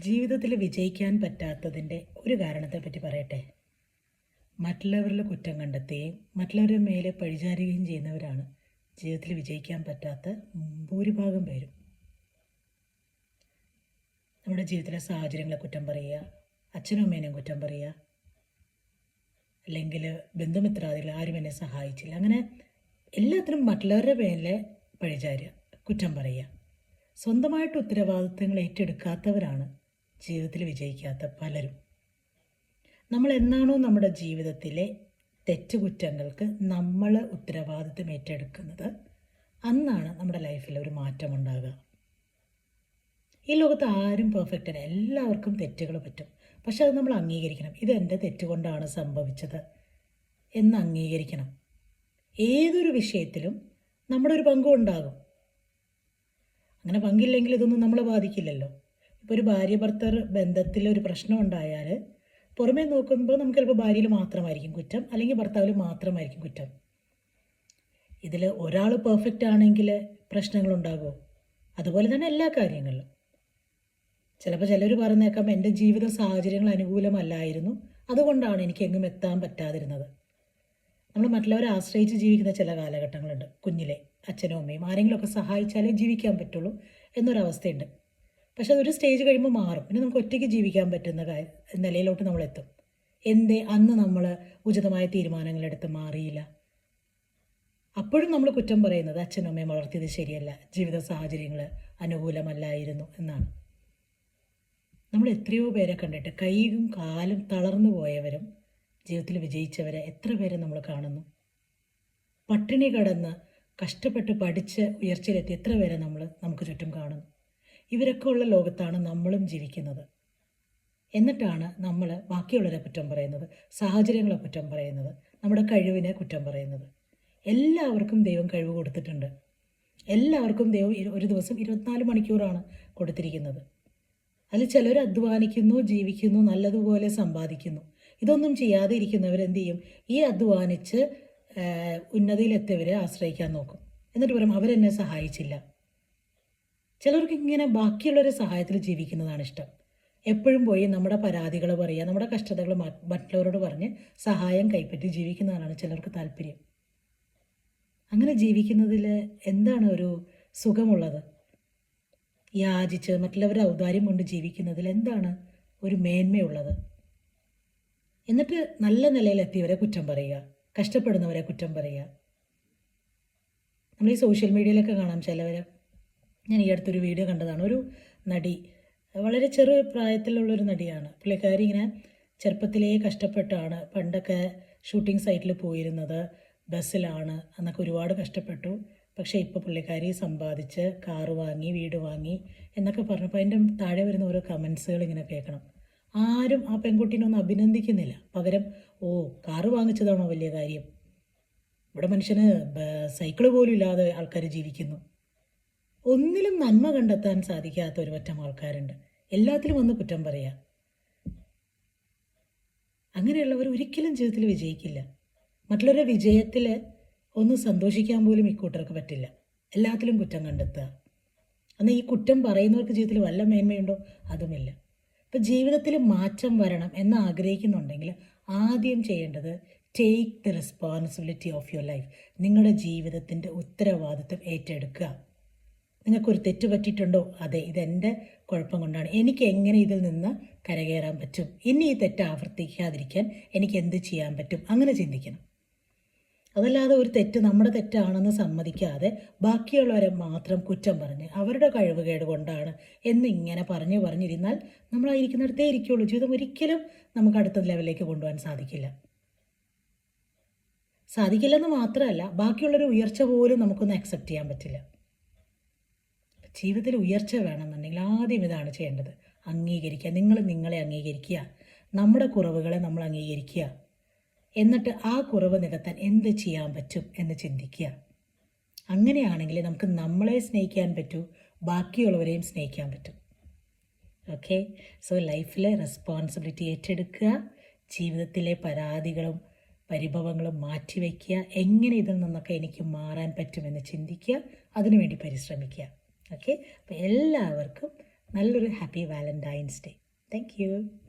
ജീവിതത്തിൽ വിജയിക്കാൻ പറ്റാത്തതിന്റെ ഒരു കാരണത്തെപ്പറ്റി പറയട്ടെ? മറ്റുള്ളവരിൽ കുറ്റം കണ്ടെത്തുകയും മറ്റുള്ളവരുടെ മേലെ പഴിചാരുകയും ചെയ്യുന്നവരാണ്. ജീവിതത്തിൽ വിജയിക്കാൻ പറ്റാത്ത ഭൂരിഭാഗം പേരും. നമ്മുടെ ജീവിതത്തിലെ സാഹചര്യങ്ങളെ കുറ്റം പറയുക അച്ഛനും അമ്മേനെയും കുറ്റം പറയുക അല്ലെങ്കിൽ ബന്ധുമിത്രാദികൾ ആരും എന്നെ സഹായിച്ചില്ല. അങ്ങനെ എല്ലാത്തിനും മറ്റുള്ളവരുടെ പേരിലെ പഴിചാരുക കുറ്റം പറയുക. സ്വന്തമായിട്ട് ഉത്തരവാദിത്തങ്ങൾ ഏറ്റെടുക്കാത്തവരാണ് ജീവിതത്തിൽ വിജയിക്കാത്ത പലരും. നമ്മൾ എന്നാണോ നമ്മുടെ ജീവിതത്തിലെ തെറ്റുകുറ്റങ്ങൾക്ക് നമ്മൾ ഉത്തരവാദിത്വം ഏറ്റെടുക്കുന്നത്? അന്നാണ് നമ്മുടെ ലൈഫിൽ ഒരു മാറ്റം ഉണ്ടാകുക ഈ ലോകത്ത് ആരും പെർഫെക്റ്റ് അല്ല. എല്ലാവർക്കും തെറ്റുകൾ പറ്റും. പക്ഷെ അത് നമ്മൾ അംഗീകരിക്കണം. ഇത് എന്റെ തെറ്റുകൊണ്ടാണ് സംഭവിച്ചത് എന്ന് അംഗീകരിക്കണം. ഏതൊരു വിഷയത്തിലും നമ്മുടെ ഒരു പങ്കുണ്ടാകും. അങ്ങനെ പങ്കില്ലെങ്കിൽ ഇതൊന്നും നമ്മളെ ബാധിക്കില്ലല്ലോ. ഇപ്പോൾ ഒരു ഭാര്യ ഭർത്തർ ബന്ധത്തിൽ ഒരു പ്രശ്നം ഉണ്ടായാൽ പുറമേ നോക്കുമ്പോൾ നമുക്ക് ചിലപ്പോൾ ഭാര്യയിൽ മാത്രമായിരിക്കും കുറ്റം അല്ലെങ്കിൽ ഭർത്താവിൽ മാത്രമായിരിക്കും കുറ്റം. ഇതിൽ ഒരാൾ പെർഫെക്റ്റ് ആണെങ്കിൽ പ്രശ്നങ്ങളുണ്ടാകുമോ അതുപോലെ തന്നെ എല്ലാ കാര്യങ്ങളിലും. ചിലപ്പോൾ ചിലർ പറഞ്ഞേക്കാം എന്റെ ജീവിത സാഹചര്യങ്ങൾ അനുകൂലമല്ലായിരുന്നു. അതുകൊണ്ടാണ് എനിക്ക് എങ്ങും എത്താൻ പറ്റാതിരുന്നത്. നമ്മൾ മറ്റുള്ളവരെ ആശ്രയിച്ച് ജീവിക്കുന്ന ചില കാലഘട്ടങ്ങളുണ്ട്. കുഞ്ഞിലെ അച്ഛനും അമ്മയും ആരെങ്കിലുമൊക്കെ സഹായിച്ചാലേ ജീവിക്കാൻ പറ്റുള്ളൂ എന്നൊരവസ്ഥയുണ്ട്. പക്ഷെ അതൊരു സ്റ്റേജ് കഴിയുമ്പോൾ മാറും. പിന്നെ നമുക്ക് ഒറ്റയ്ക്ക് ജീവിക്കാൻ പറ്റുന്ന നിലയിലോട്ട് നമ്മൾ എത്തും എന്തേ അന്ന് നമ്മൾ ഉചിതമായ തീരുമാനങ്ങളെടുത്ത് മാറിയില്ല. അപ്പോഴും നമ്മൾ കുറ്റം പറയുന്നത് അച്ഛനും അമ്മയും വളർത്തിയത് ശരിയല്ല. ജീവിത സാഹചര്യങ്ങൾ അനുകൂലമല്ലായിരുന്നു എന്നാണ്. നമ്മൾ എത്രയോ പേരെ കണ്ടിട്ട് കൈയും കാലും തളർന്നു പോയവരും ജീവിതത്തിൽ വിജയിച്ചവരെ എത്ര പേരെ നമ്മൾ കാണുന്നു. പട്ടിണി കടന്ന് കഷ്ടപ്പെട്ട് പഠിച്ച് ഉയർച്ചയിലെത്തി എത്ര പേരെ നമ്മൾ നമുക്ക് ചുറ്റും കാണുന്നു. ഇവരൊക്കെ ഉള്ള ലോകത്താണ് നമ്മളും ജീവിക്കുന്നത്. എന്നിട്ടാണ് നമ്മൾ ബാക്കിയുള്ളവരെ കുറ്റം പറയുന്നത് സാഹചര്യങ്ങളെ കുറ്റം പറയുന്നത് നമ്മുടെ കഴിവിനെ കുറ്റം പറയുന്നത്. എല്ലാവർക്കും ദൈവം കഴിവ് കൊടുത്തിട്ടുണ്ട്. എല്ലാവർക്കും ദൈവം ഒരു ദിവസം ഇരുപത്തിനാല് മണിക്കൂറാണ് കൊടുത്തിരിക്കുന്നത്. അതിൽ ചിലർ അധ്വാനിക്കുന്നു ജീവിക്കുന്നു നല്ലതുപോലെ സമ്പാദിക്കുന്നു. ഇതൊന്നും ചെയ്യാതെ ഇരിക്കുന്നവർ എന്ത് ചെയ്യും? ഈ അധ്വാനിച്ച് ഉന്നതിയിലെത്തിയവരെ ആശ്രയിക്കാൻ നോക്കും. എന്നിട്ട് പറയും അവരെന്നെ സഹായിച്ചില്ല. ചിലർക്ക് ഇങ്ങനെ ബാക്കിയുള്ളവരെ സഹായത്തിൽ ജീവിക്കുന്നതാണ് ഇഷ്ടം. എപ്പോഴും പോയി നമ്മുടെ പരാതികൾ പറയുക നമ്മുടെ കഷ്ടതകൾ മറ്റുള്ളവരോട് പറഞ്ഞ് സഹായം കൈപ്പറ്റി ജീവിക്കുന്നതാണ് ചിലർക്ക് താല്പര്യം. അങ്ങനെ ജീവിക്കുന്നതിൽ എന്താണ് ഒരു സുഖമുള്ളത്? യാചിച്ച് മറ്റുള്ളവരുടെ ഔദാര്യം കൊണ്ട് ജീവിക്കുന്നതിൽ എന്താണ് ഒരു മേന്മയുള്ളത്? എന്നിട്ട് നല്ല നിലയിലെത്തിയവരെ കുറ്റം പറയുക കഷ്ടപ്പെടുന്നവരെ കുറ്റം പറയുക. നമ്മൾ ഈ സോഷ്യൽ മീഡിയയിലൊക്കെ കാണാം ചിലവർ ഞാൻ ഈ അടുത്തൊരു വീഡിയോ കണ്ടതാണ്. ഒരു നടി വളരെ ചെറു പ്രായത്തിലുള്ളൊരു നടിയാണ്. പുള്ളിക്കാരി ഇങ്ങനെ ചെറുപ്പത്തിലേ കഷ്ടപ്പെട്ടാണ് പണ്ടൊക്കെ ഷൂട്ടിംഗ് സൈറ്റിൽ പോയിരുന്നത്. ബസ്സിലാണ് അന്നൊക്കെ ഒരുപാട് കഷ്ടപ്പെട്ടു. പക്ഷേ ഇപ്പോൾ പുള്ളിക്കാരി സമ്പാദിച്ച് കാറ് വാങ്ങി വീട് വാങ്ങി എന്നൊക്കെ പറഞ്ഞപ്പോൾ അതിന്റെ താഴെ വരുന്ന ഓരോ കമൻസുകൾ ഇങ്ങനെ കേൾക്കണം. ആരും ആ പെൺകുട്ടീനെ ഒന്നും അഭിനന്ദിക്കുന്നില്ല. പകരം ഓ കാറ് വാങ്ങിച്ചതാണോ വലിയ കാര്യം? ഇവിടെ മനുഷ്യന് സൈക്കിൾ പോലും ഇല്ലാതെ ആൾക്കാർ ജീവിക്കുന്നു. ഒന്നിലും നന്മ കണ്ടെത്താൻ സാധിക്കാത്ത ഒരു പറ്റം ആൾക്കാരുണ്ട്. എല്ലാത്തിലും ഒന്ന് കുറ്റം പറയാം. അങ്ങനെയുള്ളവർ ഒരിക്കലും ജീവിതത്തിൽ വിജയിക്കില്ല. മറ്റുള്ളവരുടെ വിജയത്തിൽ ഒന്ന് സന്തോഷിക്കാൻ പോലും ഇക്കൂട്ടർക്ക് പറ്റില്ല. എല്ലാത്തിലും കുറ്റം കണ്ടെത്തുക. എന്നാൽ ഈ കുറ്റം പറയുന്നവർക്ക് ജീവിതത്തിൽ വല്ല മേന്മയുണ്ടോ? അതുമില്ല. ഇപ്പം ജീവിതത്തിൽ മാറ്റം വരണം എന്ന് ആഗ്രഹിക്കുന്നുണ്ടെങ്കിൽ ആദ്യം ചെയ്യേണ്ടത് take the responsibility of your life നിങ്ങളുടെ ജീവിതത്തിന്റെ ഉത്തരവാദിത്വം ഏറ്റെടുക്കുക. നിങ്ങൾക്കൊരു തെറ്റ് പറ്റിയിട്ടുണ്ടോ? അതെ ഇതെന്റെ കുഴപ്പം കൊണ്ടാണ്. എനിക്ക് എങ്ങനെ ഇതിൽ നിന്ന് കരകയറാൻ പറ്റും? ഇനി ഈ തെറ്റ് ആവർത്തിക്കാതിരിക്കാൻ എനിക്ക് എന്ത് ചെയ്യാൻ പറ്റും? അങ്ങനെ ചിന്തിക്കണം. അതല്ലാതെ ഒരു തെറ്റ് നമ്മുടെ തെറ്റാണെന്ന് സമ്മതിക്കാതെ ബാക്കിയുള്ളവരെ മാത്രം കുറ്റം പറഞ്ഞ് അവരുടെ കഴിവുകേട് കൊണ്ടാണ് എന്ന് ഇങ്ങനെ പറഞ്ഞു പറഞ്ഞിരുന്നാൽ നമ്മളായിരിക്കുന്നിടത്തേ ഇരിക്കുള്ളൂ. ജീവിതം ഒരിക്കലും നമുക്ക് അടുത്ത ലെവലിലേക്ക് കൊണ്ടുപോകാൻ സാധിക്കില്ല. സാധിക്കില്ലെന്ന് മാത്രമല്ല ബാക്കിയുള്ളൊരു ഉയർച്ച പോലും നമുക്കൊന്ന് അക്സെപ്റ്റ് ചെയ്യാൻ പറ്റില്ല. ജീവിതത്തിൽ ഉയർച്ച വേണമെന്നുണ്ടെങ്കിൽ ആദ്യം ഇതാണ് ചെയ്യേണ്ടത്. അംഗീകരിക്കുക. നിങ്ങൾ നിങ്ങളെ അംഗീകരിക്കുക. നമ്മുടെ കുറവുകളെ നമ്മൾ അംഗീകരിക്കുക. എന്നിട്ട് ആ കുറവ് നികത്താൻ എന്ത് ചെയ്യാൻ പറ്റും എന്ന് ചിന്തിക്കുക. അങ്ങനെയാണെങ്കിൽ നമുക്ക് നമ്മളെ സ്നേഹിക്കാൻ പറ്റൂ ബാക്കിയുള്ളവരെയും സ്നേഹിക്കാൻ പറ്റും. ഓക്കെ? സോ ലൈഫിലെ റെസ്പോൺസിബിലിറ്റി ഏറ്റെടുക്കുക. ജീവിതത്തിലെ പരാതികളും പരിഭവങ്ങളും മാറ്റിവെക്കുക. എങ്ങനെ ഇതിൽ നിന്നൊക്കെ എനിക്ക് മാറാൻ പറ്റുമെന്ന് ചിന്തിക്കുക. അതിനുവേണ്ടി പരിശ്രമിക്കുക. ഓക്കെ? അപ്പോൾ എല്ലാവർക്കും നല്ലൊരു happy Valentine's day. Thank you.